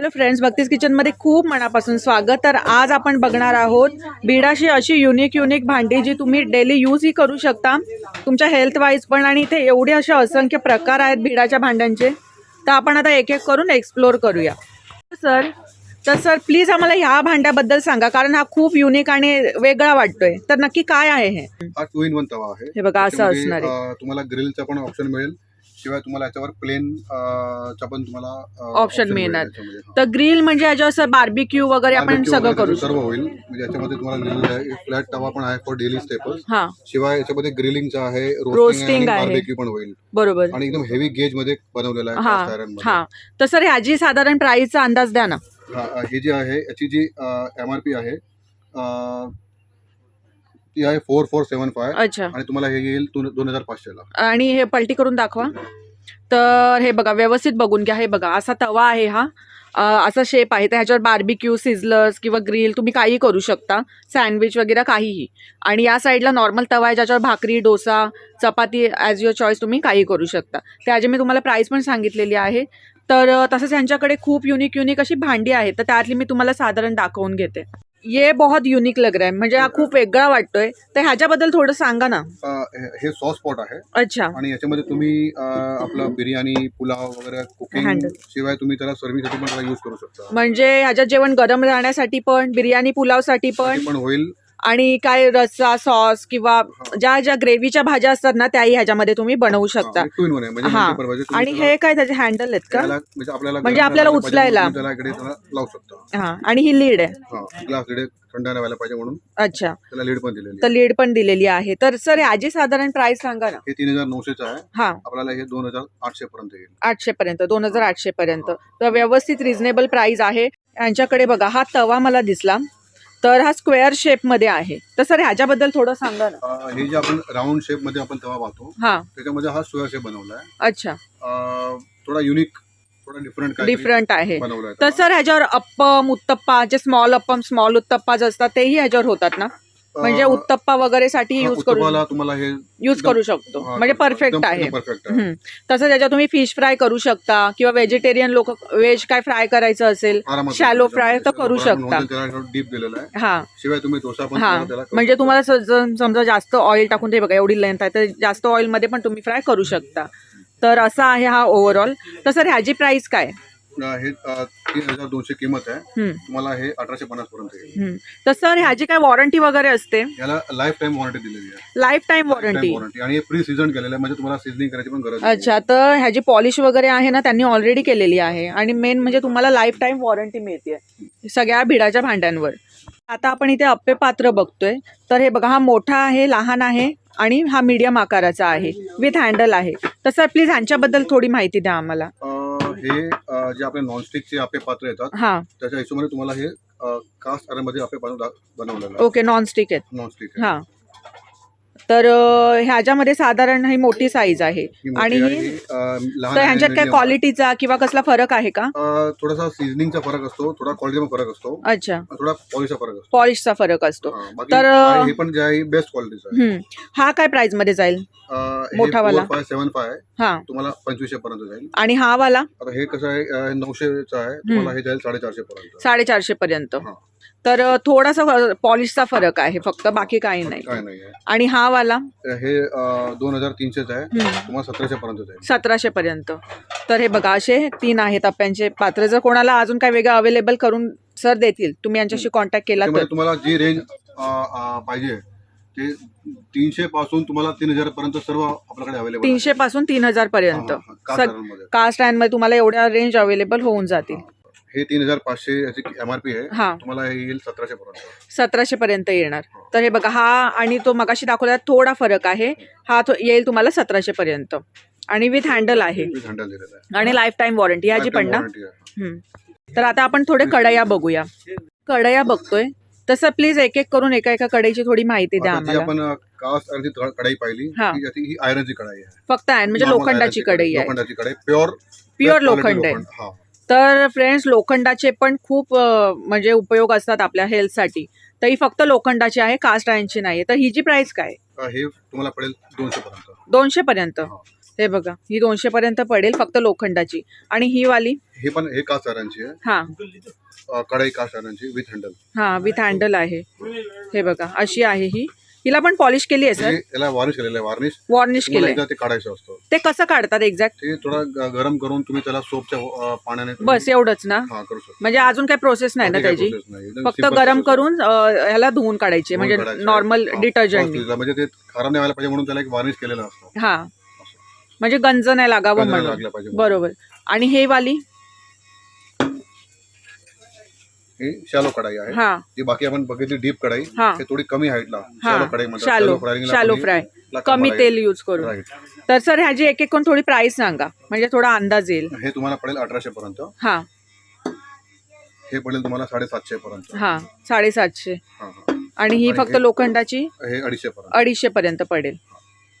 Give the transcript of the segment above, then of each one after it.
Hello friends भक्तीज किचनमध्ये खूप मनापासून स्वागत. तर आज आपण बघणार आहोत बिडाशी अशी युनिक युनिक भांडी जी तुम्ही डेली यूजही करू शकता. तुमच्या हेल्थ वाईज पण आणि इथे एवढे असे असंख्य प्रकार आहेत बिडाच्या भांड्यांचे. तर आपण आता एक एक करून एक्सप्लोर करूया. सर तर सर प्लीज आम्हाला ह्या भांड्याबद्दल सांगा कारण हा खूप युनिक आणि वेगळा वाटतोय. तर नक्की काय आहे हे? हा टू इन वन तवा आहे. हे बघा, असं असणार आहे. अं, तुम्हाला ग्रिलचा पण ऑप्शन मिळेल. शिवाय तुम्हाला याच्यावर प्लेन चा पण तुम्हाला मिळेल मिळणार. तर ग्रिल म्हणजे याच्या असं बार्बिक्यू वगैरे आपण सगळं करू सर्व होईल. म्हणजे याच्यामध्ये तुम्हाला लिहिलेलं आहे फ्लॅट तवा पण आहे फॉर डेली स्टेपल्स हां. शिवाय याच्यामध्ये ग्रिलिंगचा आहे रोस्टिंग आहे. बार्बेक्यू पण होईल. बरोबर. आणि एकदम हेवी गेजमध्ये बनवलेला आहे हां तर सर ह्याची साधारण प्राईसचा अंदाज द्या ना. हा, जे आहे याची जी एम आर पी आहे ती आहे फोर फोर सेवन फाय. अच्छा. आणि तुम्हाला हे येईल दोन हजार पाचशेला आणि हे पलटी करून दाखवा. तर हे बघा व्यवस्थित बघून घ्या हे बघा. असा तवा आहे हा. असा शेप आहे. तर ह्याच्यावर बार्बिक्यू सिझलर्स किंवा ग्रिल तुम्ही काही करू शकता. सँडविच वगैरे काहीही. आणि या साईडला नॉर्मल तवा आहे ज्याच्यावर भाकरी dosa chapati as your choice तुम्ही काही करू शकता. त्याची मी तुम्हाला प्राईस पण सांगितलेली आहे. तर तसंच यांच्याकडे खूप युनिक युनिक अशी भांडी आहेत. तर त्यातली मी तुम्हाला साधारण दाखवून घेते. ये बहुत युनिक लग रहा है. म्हणजे हा खूप वेगळा वाटतोय. तर ह्याच्याबद्दल थोडं सांगा ना. अं, हे- हे सॉस पॉट आहे. अच्छा. आणि याच्यामध्ये तुम्ही अं, आपलं बिर्याणी पुलाव वगैरे कुकिंग Handle. शिवाय तुम्ही त्याला सर्विंगसाठी पण त्याला यूज करू शकता. म्हणजे ह्याच्यात जेवण गरम राहण्यासाठी पण बिर्याणी पुलावसाठी पण. ते पण होईल. आणि काय रस्सा सॉस किंवा ज्या ज्या ग्रेव्हीच्या भाज्या असतात ना त्याही ह्याच्यामध्ये तुम्ही बनवू शकता. म्हणजे हा. तुम्ही आणि हे काय त्याचे हँडल आहेत का? म्हणजे आपल्याला म्हणजे उचलायला. हा आणि ही लीड आहे. हा थंड व्हायला पाहिजे म्हणून अच्छा. त्याला लीड पण दिलेली तर. लीड पण दिलेली आहे. तर सर ह्याची साधारण प्राइस सांगा ना. हे तीन हजार नऊशेचं आहे. हा. आपल्याला हे दोन हजार आठशे पर्यंत येईल. आठशे पर्यंत दोन हजार आठशे पर्यंत. तर व्यवस्थित रिझनेबल प्राइस आहे. यांच्याकडे बघा हा तवा मला दिसला. तर हा स्क्वेअर शेपमध्ये आहे. तर सर ह्याच्याबद्दल थोडं सांगा ना. अं, हे जे आपण राऊंड शेपमध्ये आपण तवा पाहतो हा. त्याच्यामध्ये हा स्क्वेअर शेप बनवला आहे. अच्छा. थोडा युनिक थोडा डिफरंट डिफरंट आहे. तर तवा. सर ह्याच्यावर अप्पम उत्तप्पा जे स्मॉल अप्पम स्मॉल उत्तप्पा जे असतात तेही ह्याच्यावर होतात ना? म्हणजे उत्तप्पा वगैरे साठी यूज करू तुम्हाला हे यूज करू शकतो. म्हणजे परफेक्ट आहे. तसं त्याच्यात तुम्ही फिश फ्राय करू शकता किंवा व्हेजिटेरियन लोक व्हेज काय फ्राय करायचं असेल fry शकता. तर करू शकता. डीप दिलेला आहे. हा. शिवाय तुम्ही हा. म्हणजे. तुम्हाला समजा जास्त ऑइल टाकून ते बघा एवढी लेंथ आहे तर जास्त ऑइलमध्ये पण तुम्ही फ्राय करू शकता. तर असा आहे हा ओव्हरऑल तर सर ह्याची प्राइस काय? हे तीन हजार दोनशे किंमत आहे. तुम्हाला हे अठराशे पन्नास पर्यंत येईल. हम्म. तर सर ह्याची काय वॉरंटी वगैरे असते? याला लाईफ टाईम वॉरंटी दिलेली आहे. लाईफ वॉरंटी वॉरंटी आणि प्री सीझन केलेलं आहे म्हणजे तुम्हाला सिझनिंग करायची पण गरज. अच्छा तर ह्याची पॉलिश वगैरे आहे ना त्यांनी ऑलरेडी केलेली आहे. आणि मेन म्हणजे तुम्हाला लाईफ टाईम वॉरंटी मिळते. सगळ्या भिडाच्या भांड्यांवर. आता आपण इथे अप्पे पात्र बघतोय. तर हे बघा हा मोठा आहे लहान आहे आणि हा मीडियम आकाराचा आहे विथ हँडल आहे. तर सर प्लीज ह्यांच्याबद्दल थोडी माहिती द्या आम्हाला. हे अं, जे आपले नॉनस्टिकचे आपे पात्र येतात हा. त्याच्या हिशोबाने तुम्हाला हे कास्टमध्ये आपे पात्र बनवलेलं ओके नॉनस्टिक आहेत. नॉनस्टिक हा. तर ह्याच्यामध्ये साधारण ही मोठी साईज आहे. आणि ही तर ह्यांच्यात काय क्वालिटीचा किंवा कसला फरक आहे का? थोडासा सीझनिंगचा फरक असतो थोडा क्वालिटीचा फरक असतो. अच्छा. थोडा पॉलिशचा फरक असतो. पॉलिशचा फरक असतो. तर, हे पण जे आहे बेस्ट क्वालिटीचा. हा काय प्राइसमध्ये जाईल? मोठावाला? फाय सेवन फाय हा. तुम्हाला पंचवीसशे पर्यंत जाईल. आणि हा वाला? हे कसं आहे नऊशेचं आहे. तुम्हाला हे जाईल साडेचारशे पर्यंत. साडेचारशे पर्यंत. तर थोडासा पॉलिशचा फरक आहे फक्त बाकी काही नाही. काय नाही आहे. आणि हा वाला? हे दोन हजार तीनशेच आहे. तुम्हाला सतराशे पर्यंत जाईल सतराशे पर्यंत. तर हे बघा असे तीन आहेत टप्प्यांचे पात्र. जर कोणाला अजून काय वेगळं अवेलेबल करून सर देतील तुम्ही यांच्याशी कॉन्टॅक्ट केला तर. त्यामध्ये तुम्हाला जी रेंज पाहिजे ते तीनशे पासून तुम्हाला तीन हजार पर्यंत सर्व आपल्याकडे अवेलेबल तीनशे पासून तीन हजार पर्यंत. सग- मध्ये. कास्टमध्ये तुम्हाला एवढ्या रेंज अवेलेबल होऊन जातील. हे तीन हजार पाचशे याची एम आर पी आहे. हा. तुम्हाला हे येईल सतराशे पर्यंत. सतराशे पर्यंत येणार. तर हे बघा हा आणि तो मगाशी दाखवला थोडा फरक आहे. हा थो- येईल तुम्हाला सतराशे पर्यंत. आणि विथ हँडल आहे. मी हँडल दिलेला आहे. आणि लाईफ टाईम वॉरंटी ह्याची पण ना? warranty आहे. हम्म. तर आता आपण थोडे कढया बघूया. कढया बघतोय. तसं प्लीज एक एक करून एका एका कढईची थोडी माहिती द्या आता जी आम्हाला. आपण कास्ट आणि ती कढाई पाहिली हा. ती याची- ही आयरनची कढाई आहे. फक्त आहे म्हणजे Normal लोखंडाची iron ची कढई आहे. लोखंडाची कढाई प्युअर प्युअर लोखंड आहे. हा. तर फ्रेंड्स लोखंडाचे पण खूप म्हणजे उपयोग असतात आपल्या हेल्थसाठी तर ही फक्त लोखंडाची आहे कास्ट आयनची नाही तर ही जी प्राइस काय हे तुम्हाला पडेल दोनशे पर्यंत. दोनशे पर्यंत? हा. बघा ही दोनशे पर्यंत पडेल फक्त लोखंडाची. आणि ही वाली? हे पण हे कास्ट आयरनची आहे. हा. अं, कढाई कास्ट आयरनची विथ हँडल हा विथ हँडल आहे. हे बघा अशी आहे ही. हिला पण पॉलिश केली आहे सर. याला वार्निश केलेलं आहे वार्निश. वॉर्निश केलंय. ते काढायचं असतं. ते कसं काढतात एक्झॅक्ट ते थोडा ग- गरम करून तुम्ही त्याला सोपच्या अं, पाण्याने तुम्ही- बस एवढंच ना? हा करू शकता. म्हणजे अजून काही प्रोसेस नाही ना बाकी काही त्याची? process नाही. एकदम फक्त simple गरम process आहे. करून अं, ह्याला धुवून काढायचे म्हणजे धुवून काढायचं. नॉर्मल हा, डिटर्जंट म्हणजे ते खराब नाही व्हायला पाहिजे म्हणून त्याला एक वार्निश केलेलं असतं. हा. म्हणजे गंज नाही लागावं म्हणून. लागलं पाहिजे बरोबर. आणि हे वाली? ही शालो कढाई आहे. हा. जी बाकी आपण बघितली डीप कढाई हा. हे थोडी कमी हाईटला शालो कढाई म्हणतात. शालो frying ला शालो फ्राय ला कमी तेल यूज करून. आहे. तर सर ह्याची एक एक करून थोडी प्राइस सांगा. म्हणजे थोडा अंदाज येईल. हे तुम्हाला पडेल अठराशे पर्यंत. हा. हे पडेल तुम्हाला साडेसातशे पर्यंत. हा साडेसातशे. हा, हा. आणि ही आणि फक्त हे- लोखंडाची? हे अडीचशे पर्यंत. अडीचशे पर्यंत पडेल.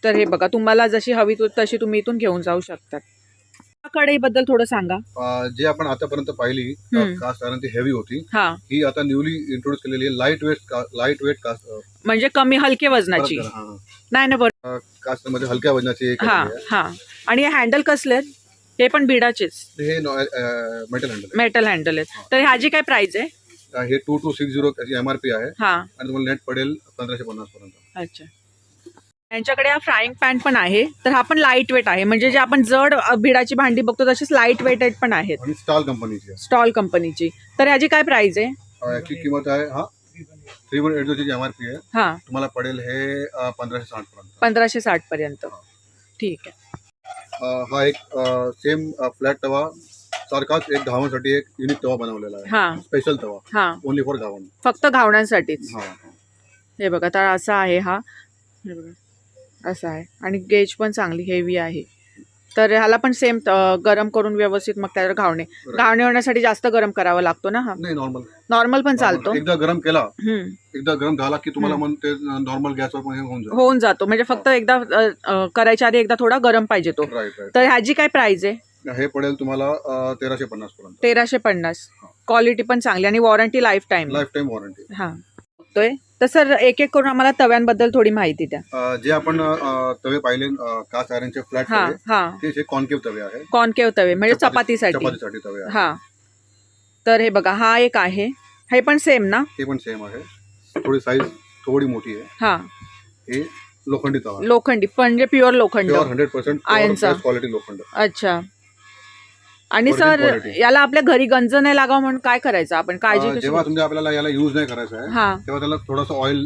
तर हे बघा तुम्हाला जशी हवी तु- तशी तुम्ही इथून घेऊन जाऊ शकतात. कढईबद्दल थोडं सांगा. अं, जे आपण आतापर्यंत पाहिली हम्म. कास्ट आयरन ती हेवी होती. हा. ही आता न्यूली इंट्रोड्यूस केलेली आहे lightweight lightweight cast म्हणजे कमी हलके वजनाची. नाही ना बरं. कास्टमध्ये हलक्या वजनाची एक हा आहे. हा. आणि हे हँडल कसले आहेत? हे पण बिडाचेच. हे मेटल हँडल मेटल हँडल आहेत. तर ह्याची काय प्राइस आहे? हे two two six zero M R P आहे. हा. आणि तुम्हाला नेट पडेल पंधराशे पन्नास पर्यंत. अच्छा. यांच्याकडे हा फ्राईंग पॅन पण आहे. तर हा पण लाइट वेट आहे. म्हणजे जे आपण जड भिडाची भांडी बघतो तशीच लाइट वेटेड पण आहेत. आणि स्टॉल कंपनीची आहे. स्टॉल कंपनीची तर ह्याची काय प्राइस आहे? अं, याची किंमत आहे हा? Three one eight M R P आहे. हा. तुम्हाला पडेल हे अं, पंधराशे साठ पर्यंत. पंधराशे साठ पर्यंत. ठीक आहे. अं, हा एक सेम फ्लॅट तवा. सारखाच एक घावणसाठी एक युनिक तवा बनवलेला आहे. हा. स्पेशल तवा. हा. ओनली फॉर घावण फक्त घावण्यासाठीच. हा. हे बघा तर असा आहे हा. हे बघा. असा आहे. आणि गेज पण चांगली हेवी आहे. तर ह्याला पण सेम गरम करून व्यवस्थित मग त्यावर घावणे. घावणे होण्यासाठी जास्त गरम करावा लागतो ना हा? नाही नॉर्मल नॉर्मल पण चालतो. एकदा गरम केला. एकदा गरम झाला की तुम्हाला. मग ते नॉर्मल गॅसवर पण होऊन जाईल होऊन जातो. म्हणजे फक्त एकदा अ, करायच्या आधी एकदा थोडा गरम पाहिजे तो. राईट तर ह्याची काय प्राइस आहे? हे पडेल तुम्हाला अं, तेराशे पन्नास पर्यंत. तेराशे पन्नास. क्वालिटी पण चांगली आणि warranty life time life time warranty हा. बघतोय तर सर एक एक करून आम्हाला तव्यांबद्दल थोडी माहिती द्या. जे आपण अं, तवे पाहिले कास्ट आयरनचे फ्लॅट हा तवे हा. ते जे कॉन्केव तवे आहे कॉनकेव तवे म्हणजे चपाती- चपातीसाठी. चपातीसाठी तवे आहे हा. तर हे बघा हा एक आहे. हे पण सेम ना? हे पण सेम आहे. थोडी साईज थोडी मोठी आहे. हा. हे लोखंडी तवा लोखंडी म्हणजे प्युअर लोखंड. प्युअर हंड्रेड पर्सेंट आयनचा. क्वालिटी लोखंड. अच्छा. आणि सर. याला आपल्या घरी गंज नाही लागावं म्हणून काय करायचं? आपण काळजी कशी जेव्हा तुमच्या आपल्याला याला युज नाही करायचं आहे तेव्हा त्याला थोडंसं ऑइल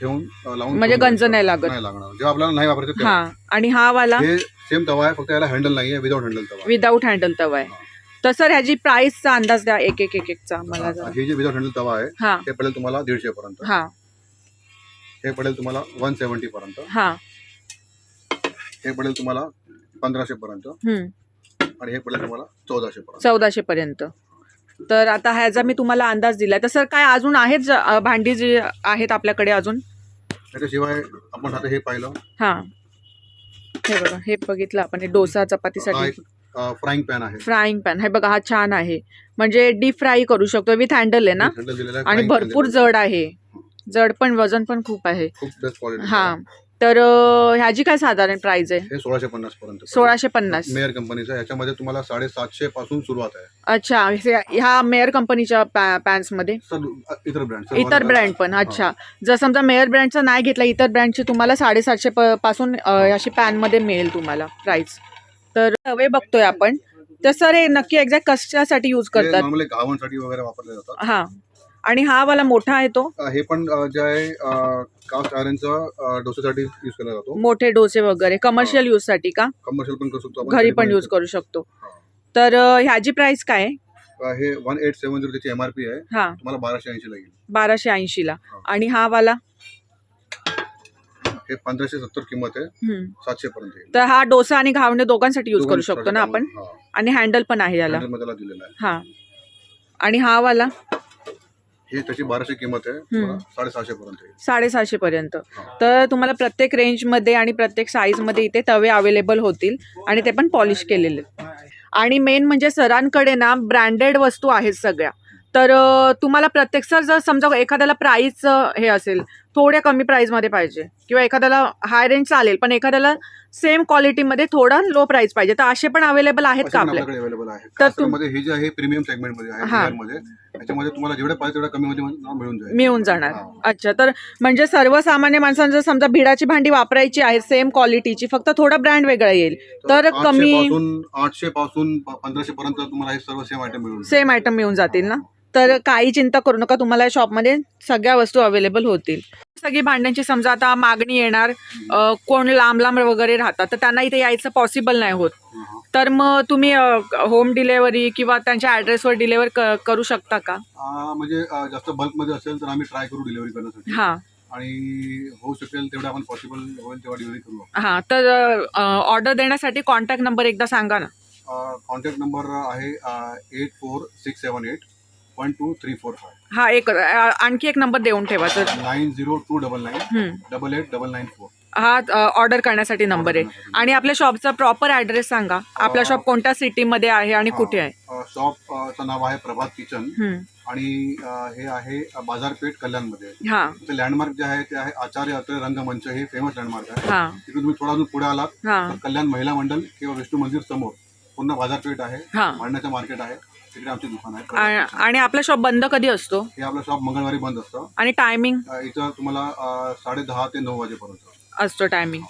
ठेवून अं, लावून म्हणजे ठेवून गंज द्यायचं. नाही लागत. नाही लागणार. जेव्हा आपल्याला नाही वापरायचं हा. आणि हा वाला? हे सेम तवा आहे फक्त याला हँडल नाही आहे विदाउट हँडल तवा. आहे. विदाऊट हँडल तवा आहे. तर सर ह्याची प्राइसचा अंदाज द्या एक एक एक एकचा मला हा, जरा. हे जे विदाउट हँडल तवा आहे हा. हे पडेल तुम्हाला दीडशे पर्यंत. हा. हे पडेल तुम्हाला वन सेव्हन्टी पर्यंत. हा. हे पडेल तुम्हाला पंधराशे पर्यंत. हम्म. आणि हे पडेल तुम्हाला चौदाशे पर्यंत. चौदाशे पर्यंत. तर आता ह्याचा मी तुम्हाला अंदाज दिलाय तर सर काय अजून आहेत ज- अ, भांडी जी आहेत आपल्याकडे अजून? त्याच्याशिवाय आपण आता हे पाहिलं. हा. हे बघा हे बघितलं आपण हे डोसा हा चपातीसाठी एक फ्राईंग पॅन आहे. फ्राईंग पॅन हे बघा हा छान आहे. म्हणजे डीप फ्राय करू शकतो. विथ हँडल आहे ना? हँडल दिलेलं आहे आणि frying pan भरपूर दिलेलं. जड आहे. जड पण वजन पण खूप आहे. खूप बेस्ट क्वालिटी हा. तर ह्याची काय साधारण प्राइस आहे? हे सोळाशे पन्नास पर्यंत. सोळाशे पन्नास. मेयर कंपनीचा याच्यामध्ये तुम्हाला साडेसातशे पासून सुरुवात आहे. अच्छा हे- ह्या मेयर कंपनीच्या पॅन्समध्ये सर इतर ब्रँड इतर ब्रँड पण अच्छा. जर समजा मेयर ब्रँडचा नाही घेतला इतर ब्रँडची तुम्हाला साडेसातशे प पासून अ, अशी पॅनमध्ये मिळेल तुम्हाला प्राइस तर तवे बघतोय आपण. तर सर हे नक्की एक्झॅक्ट कशासाठी यूज करतात? नॉर्मली गावांसाठी वगैरे वापरले जातात. हा. आणि हा वाला मोठा आहे तो? हे पण अ, जे आहे कास्ट आयरनचं डोसेसाठी यूज केला जातो. मोठे डोसे वगैरे कमर्शियल यूजसाठी का? कमर्शियल पण करू शकतो आपण घरी पण यूज करू शकतो. तर अ, ह्याची प्राइस काय आहे? अ, हे वन एट सेवन झिरो त्याची एमआरपी आहे. हा. तुम्हाला बाराशे ऐंशी लागेल. बाराशे ऐंशीला. आणि हा वाला? हे पंधराशे सत्तर किंमत आहे. हम्म. सातशे पर्यंत येईल. तर हा डोसा आणि घावणे दोघांसाठी यूज करू शकतो ना आपण. आणि हँडल पण आहे याला. Handle मध्ये त्याला दिलेला आहे. हा. आणि हा वाला? हे त्याची बाराशे किंमत आहे. साडेसहाशे पर्यंत येईल. साडेसहाशे पर्यंत. तर तुम्हाला प्रत्येक रेंजमध्ये आणि प्रत्येक साईजमध्ये इथे तवे अवेलेबल होतील आणि ते पण पॉलिश केलेले. आणि मेन म्हणजे सरांकडे ना ब्रँडेड वस्तू आहेत सगळ्या. तर अ, तुम्हाला प्रत्येक सर जर समजा एखाद्याला प्राईस हे असेल थोड्या कमी प्राईजमध्ये पाहिजे. किंवा एखाद्याला हाय रेंज चालेल पण एखाद्याला सेम क्वालिटीमध्ये थोडा लो प्राईज पाहिजे. तर असे पण अवेलेबल आहेत का आपल्या? अवेलेबल आहे तर तुम- हे जे आहे प्रीमियम सेगमेंटमध्ये आहे हा. hair मध्ये याच्यामध्ये तुम्हाला जेवढे पाहिजे तेवढ्या कमी मध्ये मिळून जाईल. मिळून जाणार. हा. अच्छा तर म्हणजे सर्वसामान्य माणसांना जर समजा भिडाची भांडी वापरायची आहे सेम क्वालिटीची फक्त थोडा ब्रँड वेगळा येईल. तर आठशे कमी- पासून आठशे पासून पंधराशे पर्यंत तुम्हाला हे सर्व सेम आयटम मिळून जाईल. सेम आयटम मिळून जातील ना? तर काही चिंता करू नका तुम्हाला या शॉपमध्ये सगळ्या वस्तू अवेलेबल होतील. सगळी भांड्यांची समजा आता मागणी येणार कोण लांब लांब वगैरे राहतात तर त्यांना इथे यायचं पॉसिबल नाही होत. तर मग तुम्ही होम डिलेवरी किंवा त्यांच्या ॲड्रेसवर डिलेवर करू शकता का? म्हणजे जास्त बल्कमध्ये असेल तर आम्ही ट्राय करू डिलिव्हरी करण्यासाठी. हां. आणि होऊ शकेल तेवढं आपण पॉसिबल होईल तेव्हा डिलिव्हरी करू हां तर ऑर्डर देण्यासाठी कॉन्टॅक्ट नंबर एकदा सांगा ना. कॉन्टॅक्ट नंबर आहे eight four six seven eight one two three four five हा एक अ, आणखी एक नंबर देऊन ठेवा तर nine zero two double nine. Double eight double nine four हा ऑर्डर करण्यासाठी नंबर आहे. आणि आपल्या शॉपचा प्रॉपर ॲड्रेस सांगा. आपला शॉप कोणत्या सिटीमध्ये आहे आणि कुठे आहे? शॉपचं नाव आहे प्रभात किचन. आणि अ, हे आहे बाजारपेठ कल्याणमध्ये. हां. इथे लँडमार्क जे आहे ते आहे आचार्य अत्रे रंगमंच. हे फेमस लँडमार्क आहे. हां. तुम्ही थोडा अजून पुढे आलात. हां. तर कल्याण महिला मंडळ किंवा विष्णू मंदिर समोर पुन्हा बाजारपेठ आहे. हां. मांडण्याचं मार्केट आहे. तिकडे आमचे दुकान आहे. आ- आणि आपला शॉप बंद कधी असतो? हे आपलं शॉप मंगळवारी बंद असतं. आणि टायमिंग अ, इथं तुम्हाला अ, साडेदहा ते नऊ वाजेपर्यंत. असतो टायमिंग